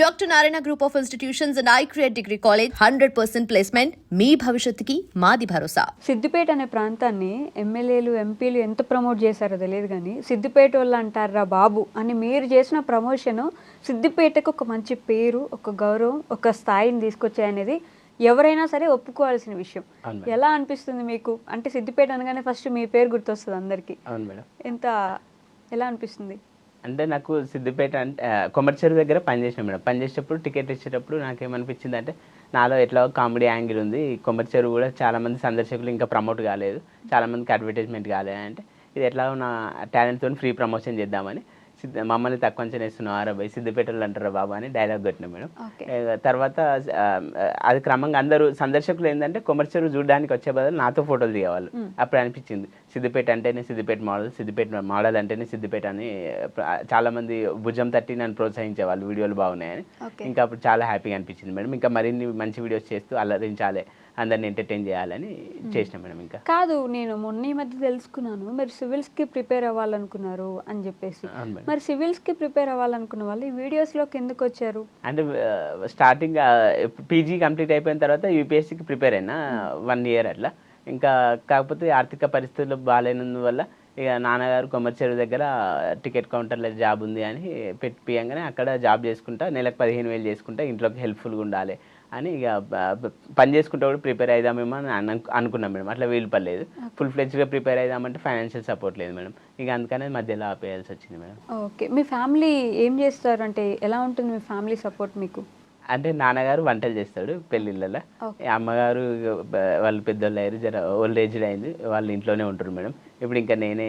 Doctor Narayana group of institutions and I create degree college hundred percent placement. మీ భవిష్యత్తుకి మాది భరోసా. సిద్దిపేట అనే ప్రాంతాన్ని ఎమ్మెల్యేలు ఎంపీలు ఎంత ప్రమోట్ చేశారో తెలియదు కానీ సిద్దిపేట వాళ్ళు అంటారా బాబు అని మీరు చేసిన ప్రమోషన్ సిద్దిపేటకు ఒక మంచి పేరు ఒక గౌరవం ఒక స్థాయిని తీసుకొచ్చాయి అనేది ఎవరైనా సరే ఒప్పుకోవాల్సిన విషయం. ఎలా అనిపిస్తుంది మీకు? అంటే సిద్దిపేట అనగానే ఫస్ట్ మీ పేరు గుర్తొస్తుంది అందరికీ. అవును మేడం. ఎంత ఎలా అనిపిస్తుంది? అంటే నాకు సిద్దిపేట అంటే ఆ, కొమర్చెరు దగ్గర పనిచేసిన మేడం. పనిచేసేటప్పుడు టికెట్ ఇచ్చేటప్పుడు నాకేమనిపించింది అంటే నాలో ఎట్లా కామెడీ యాంగిల్ ఉంది. కొమర్చెరు కూడా చాలా మంది సందర్శకులు ఇంకా ప్రమోట్ కాలేదు. చాలామందికి అడ్వర్టైజ్మెంట్ కాలేదు అంటే ఇది ఎట్లా నా టాలెంట్తో ఫ్రీ ప్రమోషన్ చేద్దామని. సిద్ధ మమ్మల్ని తక్కువ అంచనా వేస్తున్నావు ఆరా బై సిద్దిపేటలో అంటారా బాబా అని డైలాగ్ కొట్టినా మేడం. తర్వాత అది క్రమంగా అందరూ సందర్శకులు ఏంటంటే కొమర్చెరు చూడడానికి వచ్చే బదులు నాతో ఫోటోలు దిగేవాళ్ళు. అప్పుడు అనిపించింది సిద్దిపేట అంటేనే సిద్దిపేట మోడల్ సిద్దిపేట మోడల్ అంటేనే సిద్దిపేట అని ఆ, చాలా మంది భుజం తట్టి నన్ను ప్రోత్సహించేవాళ్ళు వీడియోలు బాగున్నాయని. ఇంకా అప్పుడు చాలా హ్యాపీగా అనిపించింది మేడం. ఇంకా మరిన్ని మంచి వీడియోస్ చేస్తూ అల్లరించాలి. అందరిని ఎంటర్టైన్ చేయాలని చేసిన మేడం ఇంకా. కాదు నేను మొన్న ఈ మధ్య తెలుసుకున్నాను. మీరు సివిల్స్కి ప్రిపేర్ అవ్వాలనుకున్నారు అని చెప్పేసి. మరి సివిల్స్కి ప్రిపేర్ అవ్వాలనుకున్న వాళ్ళు ఈ వీడియోస్లోకి ఎందుకు వచ్చారు? అంటే స్టార్టింగ్ పీజీ కంప్లీట్ అయిపోయిన తర్వాత యూపీఎస్సీకి ప్రిపేర్ అయినా వన్ ఇయర్ అట్లా. ఇంకా కాకపోతే ఆర్థిక పరిస్థితులు బాగాలేనందువల్ల ఇక నాన్నగారు కొమర్చెరు దగ్గర టికెట్ కౌంటర్లో జాబ్ ఉంది అని పెట్టిపియంగానే అక్కడ జాబ్ చేసుకుంటా నెలకు పదిహేను వేలు చేసుకుంటా ఇంట్లోకి హెల్ప్ఫుల్గా ఉండాలి. అని ఇక పని చేసుకుంటా కూడా ప్రిపేర్ అవుదామేమో అని అను- అనుకున్నాం మేడం. అట్లా వీలు పడలేదు. ఫుల్ ఫ్లెడ్జ్గా ప్రిపేర్ అవుదామంటే ఫైనాన్షియల్ సపోర్ట్ లేదు మేడం. ఇక అందుకనే మధ్యలో ఆపేయాల్సి వచ్చింది మేడం. ఓకే. మీ ఫ్యామిలీ ఏం చేస్తారు? అంటే ఎలా ఉంటుంది మీ ఫ్యామిలీ సపోర్ట్ మీకు? అంటే నాన్నగారు వంటలు చేస్తాడు పెళ్ళిళ్ళలో. అమ్మగారు వాళ్ళు పెద్దోళ్ళు అయ్యారు జర ఓల్డ్ ఏజ్ అయింది వాళ్ళు ఇంట్లోనే ఉంటారు మేడం. ఇప్పుడు ఇంకా నేనే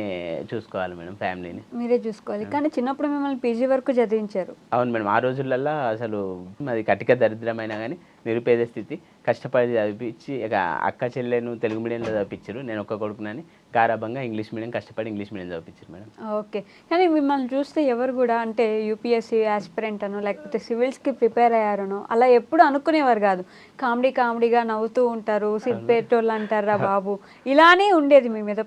చూసుకోవాలి మేడం ఫ్యామిలీని. మీరే చూసుకోవాలి. కానీ చిన్నప్పుడు మిమ్మల్ని పీజీ వరకు చదివించారు. అవును మేడం ఆ రోజులల్లో అసలు మాది కటిక దరిద్రమైన కానీ నిరుపేద స్థితి కష్టపడి చదివించి ఇక అక్క చెల్లెను తెలుగు మీడియంలో చదివించారు. నేను ఒక్క కొడుకునని గారాభంగా ఇంగ్లీష్ మీడియం కష్టపడి ఇంగ్లీష్ మీడియం చదివించారు మేడం. ఓకే. కానీ మిమ్మల్ని చూస్తే ఎవరు కూడా అంటే యూపీఎస్సీ ఆస్పిరెంట్ అనో లేకపోతే సివిల్స్కి ప్రిపేర్ అయ్యారనో అలా ఎప్పుడు అనుకునేవారు కాదు. కామెడీ కామెడీగా నవ్వుతూ ఉంటారు సిద్దిపేటోళ్ళు అంటారా బాబు. ఇలానే ఉండేది మీ మీద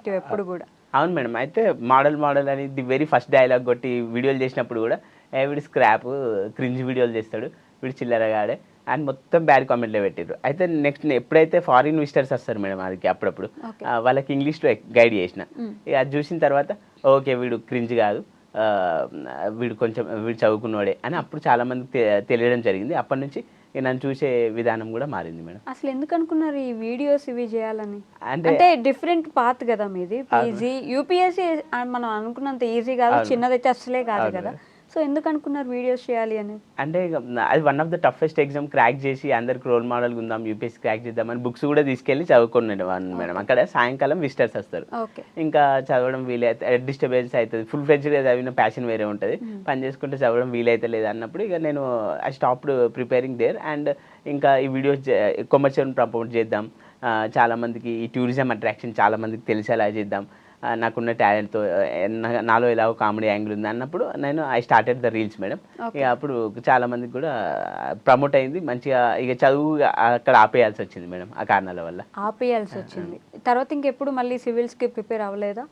పర్స్పెక్టివ్ ఎప్పుడు కూడా. అవును మేడం. అయితే మోడల్ మోడల్ అని ది వెరీ ఫస్ట్ డైలాగ్ కొట్టి వీడియోలు చేసినప్పుడు కూడా ఏ వీడు స్క్రాప్ క్రింజ్ వీడియోలు చేస్తాడు వీడు చిల్లరగాడే అని మొత్తం బ్యాడ్ కామెంట్లో పెట్టారు అయితే నెక్స్ట్ ఎప్పుడైతే ఫారిన్ విజిటర్స్ వస్తారు మేడం అది అప్పుడప్పుడు వాళ్ళకి ఇంగ్లీష్లో గైడ్ చేసిన. ఇక అది చూసిన తర్వాత ఓకే వీడు క్రింజ్ కాదు వీడు కొంచెం వీడు చదువుకున్నవాడే అని అప్పుడు చాలా మందికి తె- తెలియడం జరిగింది. అప్పటి నుంచి నన్ను చూసే విధానం కూడా మారింది మేడం. అసలు ఎందుకు అనుకున్నారు ఈ వీడియోస్ ఇవి చేయాలని? అంటే డిఫరెంట్ పాత్ కదా మీది. పీజీ యూపీఎస్సీ మనం అనుకున్నంత ఈజీ కాదు చిన్నదైతే అసలే కాదు కదా. సో ఎందుకు అనుకున్నారు వీడియోస్ చేయాలి అని అంటే ఇక అది one of the toughest exam crack చేసి అందరికి రోల్ మోడల్ ఉందాం యూపీఎస్సీ క్రాక్ చేద్దామని బుక్స్ కూడా తీసుకెళ్ళి చదువుకున్నాడు మేడం. అక్కడ సాయంకాలం విజిటర్స్ వస్తారు. ఓకే ఇంకా చదవడం వీలైతే డిస్టర్బెన్స్ అవుతుంది. ఫుల్ ఫ్లెడ్జ్గా చదివిన ప్యాషన్ వేరే ఉంటుంది. పని చేసుకుంటే చదవడం వీలైతే లేదు అన్నప్పుడు ఇక నేను I stopped preparing there and ఇంకా ఈ వీడియోస్ కొమర్షియల్ ప్రమోట్ చేద్దాం. ఆ, చాలా మందికి ఈ టూరిజం అట్రాక్షన్ చాలా మందికి తెలిసేలా చేద్దాం. నాకున్న టాలెంట్తో నాలో ఎలాగో కామెడీ యాంగిల్ ఉంది అన్నప్పుడు నేను I started the reels madam. ఇక అప్పుడు చాలా మందికి కూడా ప్రమోట్ అయింది. మంచిగా ఇక చదువు అక్కడ ఆపేయాల్సి వచ్చింది మేడం ఆ కారణాల వల్ల. ఆపేయాల్సి వచ్చింది. తర్వాత ఇంకెప్పుడు మళ్ళీ సివిల్స్కి ప్రిపేర్ అవ్వలేదా?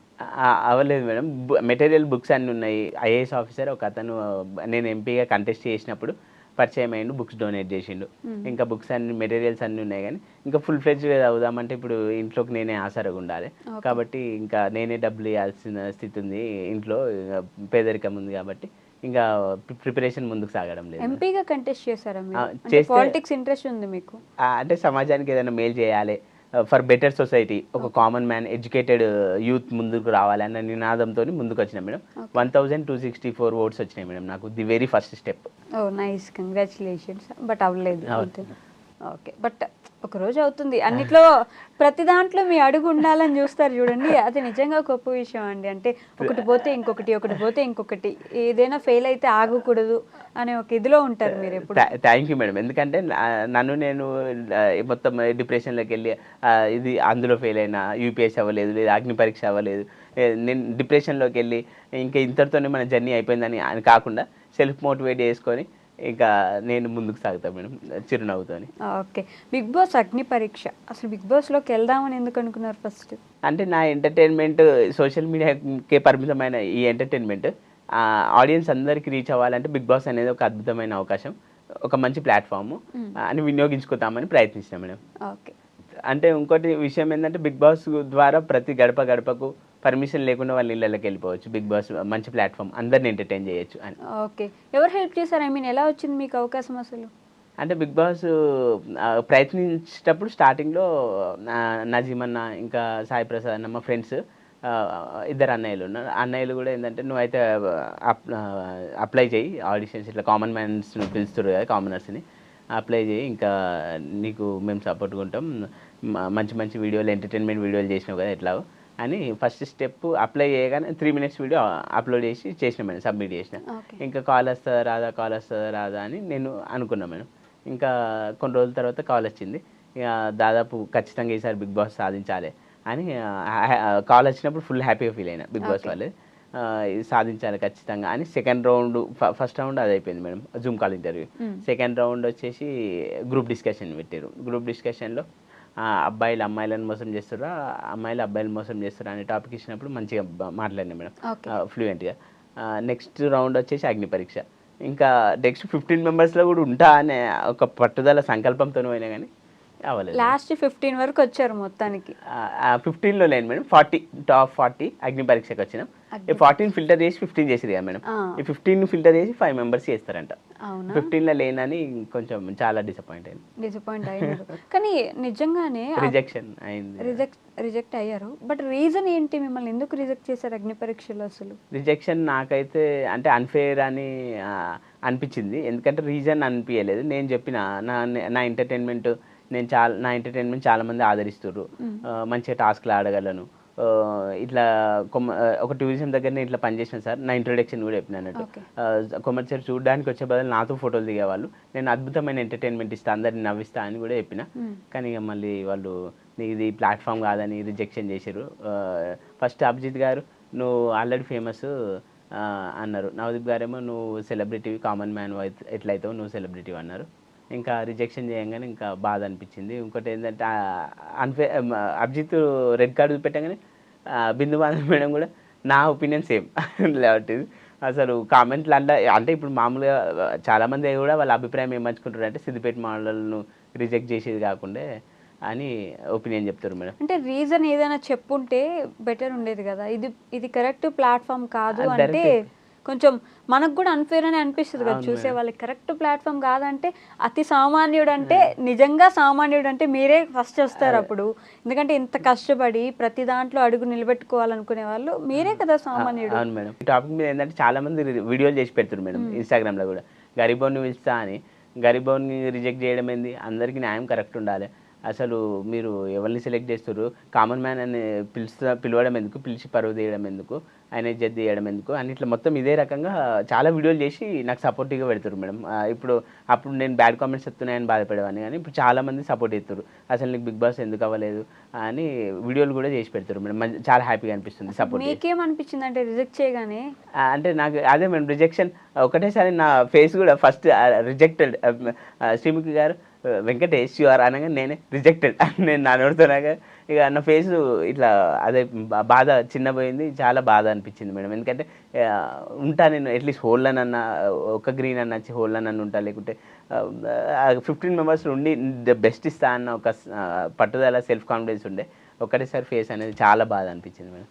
అవ్వలేదు మేడం. మెటీరియల్ బుక్స్ అన్నీ ఉన్నాయి. ఐఏఎస్ ఆఫీసర్ ఒక అతను నేను ఎంపీగా కంటెస్ట్ చేసినప్పుడు పరిచయం అయ్యిండు బుక్స్ డొనేట్ చేసిండు. ఇంకా బుక్స్ అన్ని మెటీరియల్స్ అన్నీ ఉన్నాయి కానీ ఇంకా ఫుల్ ఫ్లెడ్జ్ అవుదామంటే ఇప్పుడు ఇంట్లోకి నేనే ఆసరగా ఉండాలి. కాబట్టి ఇంకా నేనే డబ్బులు ఇవ్వాల్సిన స్థితి ఉంది ఇంట్లో పేదరికం ఉంది కాబట్టి ఇంకా ప్రిపరేషన్ ముందుకు సాగడం లేదు. ఎంపీగా కంటెస్ట్ చేశారా పాలిటిక్స్ ఇంట్రెస్ట్ ఉంది మీకు? అంటే సమాజానికి ఏదైనా మేలు చేయాలి ఫర్ బెటర్ సొసైటీ ఒక కామన్ మ్యాన్ ఎడ్యుకేటెడ్ యూత్ ముందుకు రావాలి అన్న నినాదంతో ముందుకు వచ్చిన madam. One thousand two sixty four votes వచ్చినాయి మేడం నాకు. The very first step oh nice congratulations but అవ్వలేదు. ఓకే బట్ ఒక రోజు అవుతుంది. అన్నిట్లో ప్రతి దాంట్లో మీ అడుగు ఉండాలని చూస్తారు చూడండి. అది నిజంగా గొప్ప విషయం అండి. అంటే ఒకటి పోతే ఇంకొకటి ఒకటి పోతే ఇంకొకటి. ఏదైనా ఫెయిల్ అయితే ఆగకూడదు అనే ఒక ఇదిలో ఉంటారు మీరు ఎప్పుడు. Thank you madam. ఎందుకంటే నన్ను నేను మొత్తం డిప్రెషన్లోకి వెళ్ళి ఇది అందులో ఫెయిల్ అయినా యూపీఎస్ అవ్వలేదు లేదా అగ్ని పరీక్ష అవ్వలేదు నేను డిప్రెషన్లోకి వెళ్ళి ఇంకా ఇంతటితోనే మన జర్నీ అయిపోయిందని అని కాకుండా సెల్ఫ్ మోటివేట్ చేసుకొని ఇంకా నేను ముందుకు సాగుతాను మేడం చిరునవ్వుతోని. ఓకే. బిగ్ బాస్ అగ్ని పరీక్ష అసలు బిగ్ బాస్లోకి వెళ్దామని ఎందుకు అనుకున్నారు ఫస్ట్? అంటే నా ఎంటర్టైన్మెంట్ సోషల్ మీడియాకే పరిమితమైన ఈ ఎంటర్టైన్మెంట్ ఆడియన్స్ అందరికీ రీచ్ అవ్వాలంటే బిగ్ బాస్ అనేది ఒక అద్భుతమైన అవకాశం ఒక మంచి ప్లాట్ఫామ్ అని వినియోగించుకుందామని ప్రయత్నించినాం మేడం. ఓకే. అంటే ఇంకోటి విషయం ఏంటంటే బిగ్ బాస్ ద్వారా ప్రతి గడప గడపకు పర్మిషన్ లేకుండా వాళ్ళ ఇళ్ళకి వెళ్ళిపోవచ్చు. బిగ్ బాస్ మంచి ప్లాట్ఫామ్ అందరిని ఎంటర్టైన్ చేయొచ్చు అని. ఓకే ఎవరు హెల్ప్ చేశారు? ఐ మీన్ ఎలా వచ్చింది మీకు అవకాశం అసలు? అంటే బిగ్ బాస్ ప్రయత్నించేటప్పుడు స్టార్టింగ్లో నజీమన్న ఇంకా సాయి ప్రసాద్ అన్న మా ఫ్రెండ్స్ ఇద్దరు అన్నయ్యలు ఉన్నారు. అన్నయ్యలు కూడా ఏంటంటే నువ్వైతే అప్లై చేయి. ఆడిషన్స్ ఇట్లా కామన్ మ్యాన్స్ని పిలుస్తారు కదా కామనర్స్ని అప్లై చేయి. ఇంకా నీకు మేము సపోర్ట్గా ఉంటాం. మంచి మంచి వీడియోలు ఎంటర్టైన్మెంట్ వీడియోలు చేసినావు కదా ఎట్లాగో. అని ఫస్ట్ స్టెప్ అప్లై చేయగానే త్రీ మినిట్స్ వీడియో అప్లోడ్ చేసి చేసిన మేడం సబ్మిట్ చేసిన. ఇంకా కాల్ వస్తుందా రాదా కాల్ వస్తుందా రాదా అని నేను అనుకున్నా మేడం. ఇంకా కొన్ని రోజుల తర్వాత కాల్ వచ్చింది. ఇక దాదాపు ఖచ్చితంగా ఈసారి బిగ్ బాస్ సాధించాలి అని కాల్ వచ్చినప్పుడు ఫుల్ హ్యాపీగా ఫీల్ అయినా బిగ్ బాస్. వాళ్ళు. సాధించాలి ఖచ్చితంగా అని సెకండ్ రౌండ్ ఫస్ట్ రౌండ్ అది అయిపోయింది madam zoom call interview. Second round వచ్చేసి గ్రూప్ డిస్కషన్ పెట్టారు. గ్రూప్ డిస్కషన్లో అబ్బాయిలు అమ్మాయిలను మోసం చేస్తారా? అమ్మాయిలు అబ్బాయిలు మోసం చేస్తారా? అనే టాపిక్ ఇచ్చినప్పుడు మంచిగా మాట్లాడినా మేడం. ఫ్లూయెంట్గా. నెక్స్ట్ రౌండ్ వచ్చేసి అగ్ని పరీక్ష. ఇంకా నెక్స్ట్ ఫిఫ్టీన్ మెంబర్స్లో కూడా ఉంటా అనే ఒక పట్టుదల సంకల్పంతో పోయినా కానీ లాస్ట్ ఫిఫ్టీన్ వరకు వచ్చారు మొత్తానికి. ఫిఫ్టీన్లో లేను మేడం. ఫార్టీ టాప్ ఫార్టీ అగ్ని పరీక్షకి వచ్చినాం. ఫార్టీన్ ఫిల్టర్ చేసి ఫిఫ్టీన్ చేసిరు కదా మేడం. ఈ ఫిఫ్టీన్ ఫిల్టర్ చేసి ఫైవ్ మెంబర్స్ చేస్తారంట. ఫిఫ్టీన్లో లేనని కొంచెం చాలా డిసప్పాయింట్ అయింది డిసప్పాయింట్ అయ్యారు కానీ నిజంగానే రిజెక్షన్ అయింది. రిజెక్ట్ రిజెక్ట్ అయ్యారు. బట్ రీజన్ ఏంటి? మిమ్మల్ని ఎందుకు రిజెక్ట్ చేశారు అగ్ని పరీక్షలు అసలు? రిజెక్షన్ నాకైతే అంటే అన్ఫేర్ అని అనిపించింది. ఎందుకంటే రీజన్ అనిపించలేదు. నేను చెప్పిన నా నా ఎంటర్టైన్మెంట్ నేను చాలా నా ఎంటర్టైన్మెంట్ చాలా మంది ఆదరిస్తుర్రు. మంచిగా టాస్క్లు ఆడగలను. ఇట్లా కొమ్మ ఒక టూరిజం దగ్గరనే ఇట్లా పనిచేసిన సార్ నా ఇంట్రొడక్షన్ కూడా చెప్పిన అన్నట్టు. కొమర్షియల్ చూడడానికి వచ్చే బదులు నాతో ఫోటోలు దిగేవాళ్ళు. నేను అద్భుతమైన ఎంటర్టైన్మెంట్ ఇస్తా అందరిని నవ్విస్తా అని కూడా చెప్పిన. కానీ ఇక మళ్ళీ వాళ్ళు నీకు ఇది ప్లాట్ఫామ్ కాదని రిజెక్షన్ చేశారు ఫస్ట్ అభిజిత్ గారు నువ్వు ఆల్రెడీ ఫేమస్ అన్నారు. నవదీప్ గారేమో నువ్వు సెలబ్రిటీ కామన్ మ్యాన్ ఎట్లయితావు నువ్వు సెలబ్రిటీ అన్నారు. ఇంకా రిజెక్షన్ చేయంగానే ఇంకా బాధ అనిపించింది. ఇంకోటి ఏంటంటే అన్ఫే అభిజిత్ రెడ్ కార్డు చూపెట్టగానే ఆ, బిందు బాధ మేడం కూడా నా ఒపీనియన్ సేమ్ లేకపోతే అసలు కామెంట్లు అంటే అంటే ఇప్పుడు మామూలుగా చాలా మంది కూడా వాళ్ళ అభిప్రాయం ఏమర్చుకుంటారు అంటే సిద్దిపేట మోడల్ను రిజెక్ట్ చేసేది కాకుండా అని ఒపీనియన్ చెప్తారు మేడం. అంటే రీజన్ ఏదైనా చెప్పుంటే బెటర్ ఉండేది కదా. ఇది ఇది కరెక్ట్ ప్లాట్ఫామ్ కాదు అంటే. కొంచెం మనకు కూడా అన్ఫేర్ అని అనిపిస్తుంది కదా చూసే. వాళ్ళకి. కరెక్ట్ ప్లాట్ఫామ్ కాదంటే అతి సామాన్యుడు అంటే నిజంగా సామాన్యుడు అంటే మీరే ఫస్ట్ వస్తారు అప్పుడు. ఎందుకంటే ఇంత కష్టపడి ప్రతి దాంట్లో అడుగు నిలబెట్టుకోవాలనుకునే వాళ్ళు మీరే కదా సామాన్యుడు. అవును మేడం. ఈ టాపిక్ మీద ఏంటంటే చాలా మంది వీడియోలు చేసి పెడుతున్నారు మేడం ఇన్స్టాగ్రామ్లో కూడా. గరీబోని పిలుస్తా అని. గరీబోని రిజెక్ట్ చేయడం ఏంది? అందరికీ న్యాయం కరెక్ట్ ఉండాలి. అసలు మీరు ఎవరిని సెలెక్ట్ చేస్తారు కామన్ మ్యాన్ అని పిలుస్తా పిలవడం ఎందుకు? పిలిచి పరువు తీయడం ఎందుకు? ఆయన ఇజ్జత్ తీయడం ఎందుకు? అని ఇట్లా మొత్తం ఇదే రకంగా చాలా వీడియోలు చేసి నాకు సపోర్టివ్గా పెడతారు మేడం. ఇప్పుడు అప్పుడు నేను బ్యాడ్ కామెంట్స్ చెప్తున్నాయని బాధపడేవాడిని కానీ ఇప్పుడు చాలా మంది సపోర్ట్ చేస్తారు అసలు నీకు బిగ్ బాస్ ఎందుకు అవ్వలేదు? అని వీడియోలు కూడా చేసి పెడతారు మేడం. చాలా హ్యాపీగా అనిపిస్తుంది సపోర్ట్ మీకేమనిపించింది అంటే రిజెక్ట్ చేయగానే? అంటే నాకు అదే మేడం రిజెక్షన్ ఒకటేసారి నా ఫేస్ కూడా ఫస్ట్ రిజెక్టెడ్ శ్రీముఖి గారు వెంకటేష్ యూఆర్ అనగా నేనే రిజెక్టెడ్ నేను నా నోడుతున్నాగా ఇక నా ఫేస్ ఇట్లా అదే బాధ చిన్నపోయింది చాలా బాధ అనిపించింది మేడం. ఎందుకంటే ఉంటా నేను అట్లీస్ట్ హోల్ అన్న ఒక గ్రీన్ అన్న వచ్చి హోల్ అన్న ఉంటా లేకుంటే ఫిఫ్టీన్ మెంబర్స్ ఉండి ద బెస్ట్ ఇస్తా అన్న ఒక పట్టుదల సెల్ఫ్ కాన్ఫిడెన్స్ ఉండే ఒకటేసారి ఫేస్ అనేది చాలా బాధ అనిపించింది మేడం.